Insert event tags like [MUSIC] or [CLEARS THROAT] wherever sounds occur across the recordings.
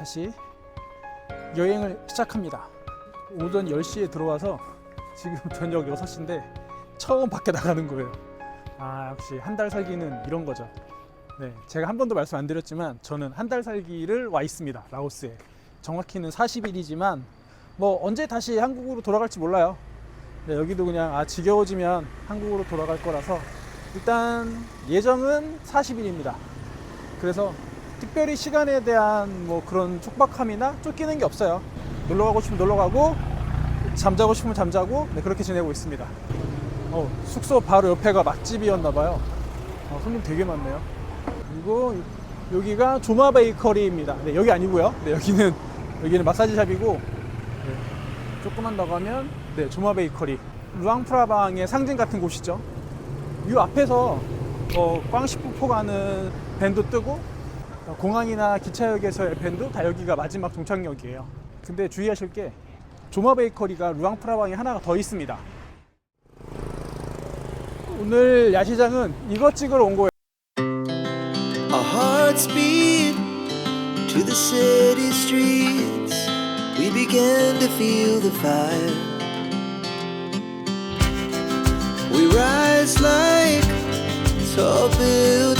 다시 여행을 시작합니다. 오전 10시에 들어와서 지금 [LAUGHS] 저녁 6시인데 처음 밖에 나가는 거예요. 아, 역시 한 달 살기는 이런 거죠. 네, 제가 한 번도 말씀 안 드렸지만 저는 한 달 살기를 와 있습니다. 라오스에. 정확히는 40일이지만 뭐 언제 다시 한국으로 돌아갈지 몰라요. 네, 여기도 그냥 아 지겨워지면 한국으로 돌아갈 거라서 일단 예정은 40일입니다. 그래서 특별히 시간에 대한 뭐 그런 촉박함이나 쫓기는 게 없어요. 놀러 가고 싶으면 놀러 가고 잠자고 싶으면 잠자고 네, 그렇게 지내고 있습니다. 어, 숙소 바로 옆에가 맛집이었나 봐요. 어, 손님 되게 많네요. 그리고 여기가 조마 베이커리입니다. 네, 여기 아니고요. 네, 여기는 여기는 마사지샵이고 네, 조금만 더 가면 네, 조마 베이커리. 루앙프라방의 상징 같은 곳이죠. 이 앞에서 어, 꽝시푸포 가는 밴도 뜨고 어, 공항이나 기차역에서의 밴도 다 여기가 마지막 종착역이에요. 근데 주의하실 게 조마 베이커리가 루앙프라방에 하나가 더 있습니다. 오늘 야시장은 이것 찍으러 온 거예요. Our hearts beat to the city streets. We began to feel the fire. We rise like tall buildings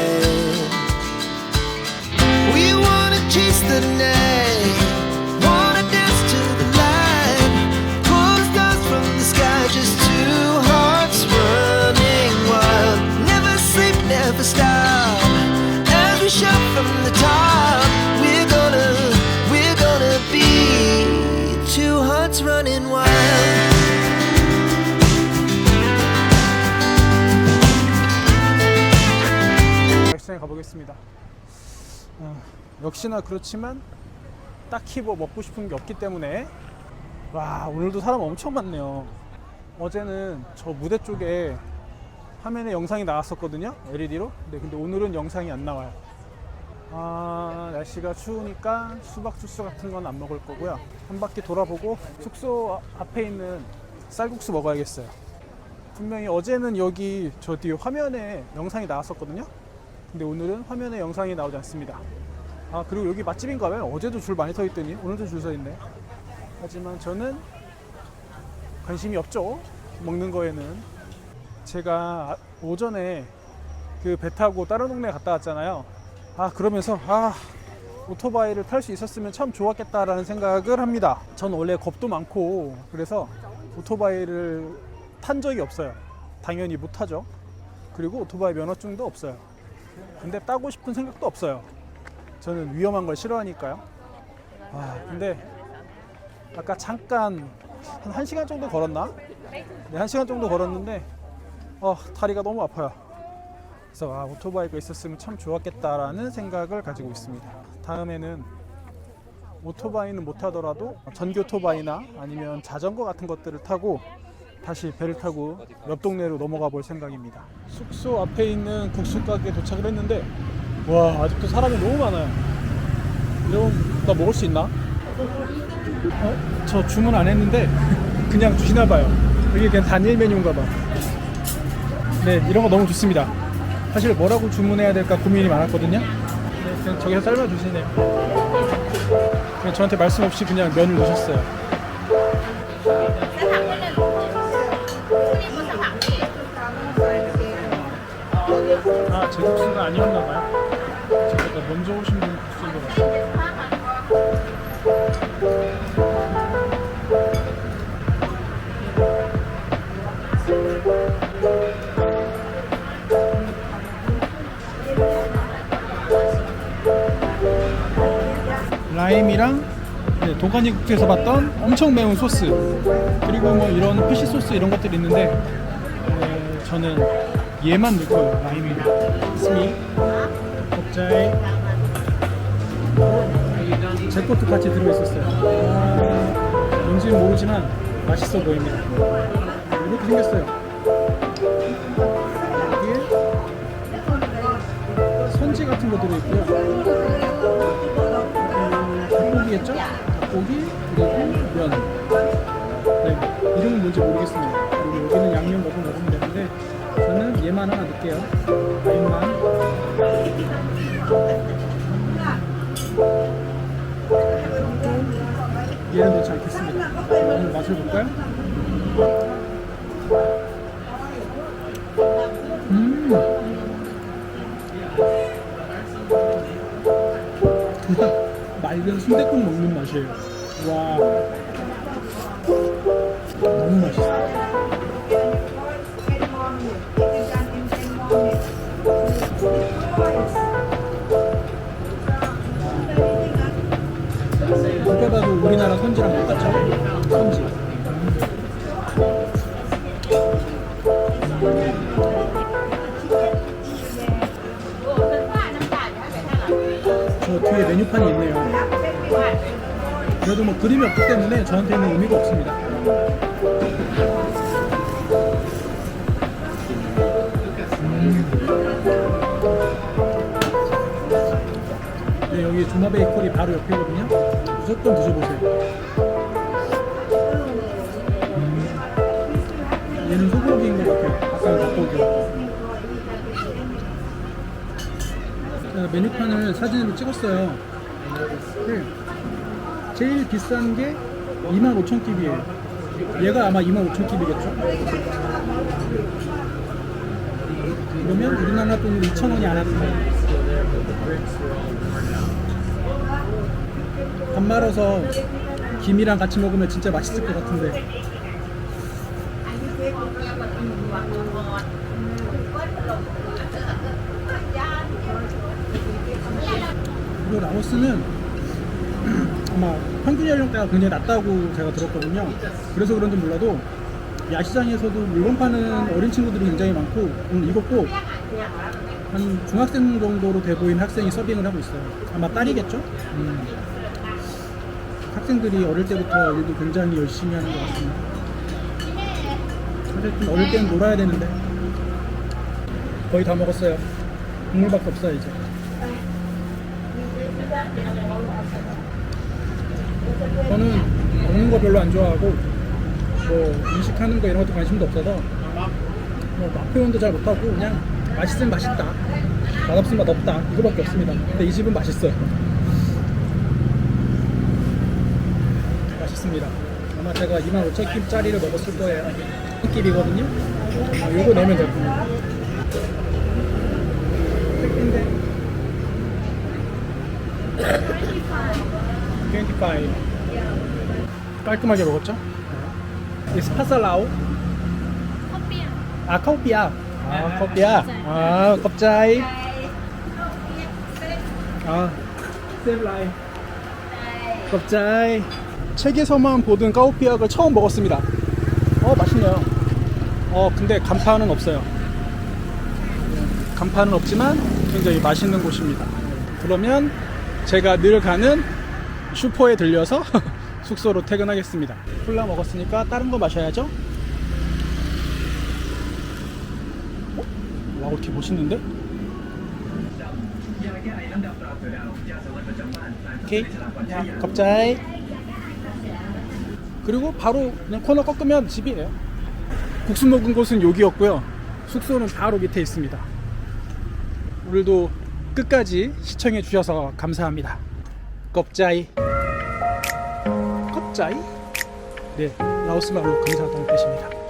보겠습니다. 어, 역시나 그렇지만 딱히 뭐 먹고 싶은 게 없기 때문에 와 오늘도 사람 엄청 많네요. 어제는 저 무대 쪽에 화면에 영상이 나왔었거든요. LED로. 네, 근데 오늘은 영상이 안 나와요. 아, 날씨가 추우니까 수박 주스 같은 건 안 먹을 거고요. 한 바퀴 돌아보고 숙소 앞에 있는 쌀국수 먹어야겠어요. 분명히 어제는 여기 저 뒤에 화면에 영상이 나왔었거든요. 근데 오늘은 화면에 영상이 나오지 않습니다. 아 그리고 여기 맛집인가 봐요. 어제도 줄 많이 서 있더니 오늘도 줄 서 있네. 하지만 저는 관심이 없죠. 먹는 거에는. 제가 아- 오전에 그 배 타고 다른 동네 갔다 왔잖아요. 아 그러면서 아 오토바이를 탈 수 있었으면 참 좋았겠다라는 생각을 합니다. 전 원래 겁도 많고 그래서 오토바이를 탄 적이 없어요. 당연히 못 타죠. 그리고 오토바이 면허증도 없어요. 근데 따고 싶은 생각도 없어요. 저는 위험한 걸 싫어하니까요. 아, 근데 아까 잠깐 한 1시간 정도 걸었나? 네, 1시간 정도 걸었는데 어, 다리가 너무 아파요. 그래서 아, 오토바이가 있었으면 참 좋았겠다라는 생각을 가지고 있습니다. 다음에는 오토바이는 못 타더라도 전기 오토바이나 아니면 자전거 같은 것들을 타고 다시 배를 타고 옆 동네로 넘어가 볼 생각입니다. 숙소 앞에 있는 국수 가게에 도착을 했는데 와 아직도 사람이 너무 많아요. 이러면 나 먹을 수 있나? 어? 저 주문 안 했는데 그냥 주시나 봐요. 이게 그냥 단일 메뉴인가 봐. 네 이런 거 너무 좋습니다. 사실 뭐라고 주문해야 될까 고민이 많았거든요. 네, 그냥 저기서 삶아 주시네요. 그냥 저한테 말씀 없이 그냥 면을 넣으셨어요. 아, 제 국수가 아니었나 봐요. 제가 먼저 오신 분 국수인 것 같아요. 라임이랑 네, 도가니 국수에서 봤던 엄청 매운 소스 그리고 뭐 이런 피시 소스 이런 것들이 있는데 네, 저는 얘만 넣을 거예요 라임이랑 스미 갑자기 제 것도 같이 들어있었어요 아, 뭔지는 모르지만 맛있어 보입니다 이렇게 생겼어요 여기에 선지 같은 거 들어있고요 음, 닭고기겠죠? 고기 그리고 면. 네, 이름은 뭔지 모르겠습니다. 그리고 여기는 양념 먹으면 먹 얘만 하나 넣을게요. 와인만. 얘는 넣지 않겠습니다. 오늘 맛을 볼까요? 음. [LAUGHS] 맑은 순댓국 먹는 맛이에요. 와. 우리나라 선지랑 똑같죠? 선지. 저 뒤에 메뉴판이 있네요. 그래도 뭐 그림이 없기 때문에 저한테는 의미가 없습니다. 음. 네, 여기 조마 베이커리 바로 옆이거든요. 무조건 드셔보세요. 음. 얘는 소고기인 것 같아요. 아까 닭고기. 제가 메뉴판을 사진으로 찍었어요. 네. 제일 비싼 게 25,000킵이에요. 얘가 아마 25,000킵이겠죠? 그러면 우리나라 돈으로 2,000원이 안 하는데 밥 말아서 김이랑 같이 먹으면 진짜 맛있을 것 같은데 그리고 라오스는 [CLEARS THROAT] 아마 평균 연령대가 굉장히 낮다고 제가 들었거든요. 그래서 그런지 몰라도 야시장에서도 물건 파는 어린 친구들이 굉장히 많고 오늘 이거 꼭한 중학생 정도로 돼 보이는 학생이 서빙을 하고 있어요. 아마 딸이겠죠? 음. 학생들이 어릴 때부터 일도 굉장히 열심히 하는 것 같습니다. 어쨌든 어릴 때는 놀아야 되는데 거의 다 먹었어요. 국물밖에 없어요 이제. 저는 먹는 거 별로 안 좋아하고 뭐 인식하는 거 이런 것도 관심도 없어서 뭐맛 표현도 잘 못하고 그냥 맛있으면 맛있다 맛없으면 맛없다 이거밖에 없습니다 근데 이 집은 맛있어요 맛 있습니다. 아마 제가 25,000킵짜리를 먹었을 거예요. 한 킵이거든요. 아, 요거 내면 될 겁니다. 택인데 25 깔끔하게 먹었죠? 이 스파살라오? 아 커피야. 아 커피야. 아 갑자이. 아 셀라이 갑자이 책에서만 보던 까오피약을 처음 먹었습니다. 어 맛있네요. 어 근데 간판은 없어요. 간판은 없지만 굉장히 맛있는 곳입니다. 그러면 제가 늘 가는 슈퍼에 들려서 [LAUGHS] 숙소로 퇴근하겠습니다. 콜라 먹었으니까 다른 거 마셔야죠. 와 이렇게 멋있는데? 오케이. 갑자이 그리고 바로 그냥 코너 꺾으면 집이에요. 국수 먹은 곳은 여기였고요. 숙소는 바로 밑에 있습니다. 오늘도 끝까지 시청해 주셔서 감사합니다. 껍자이. 껍자이? 네 라오스 말로 감사하다는 뜻입니다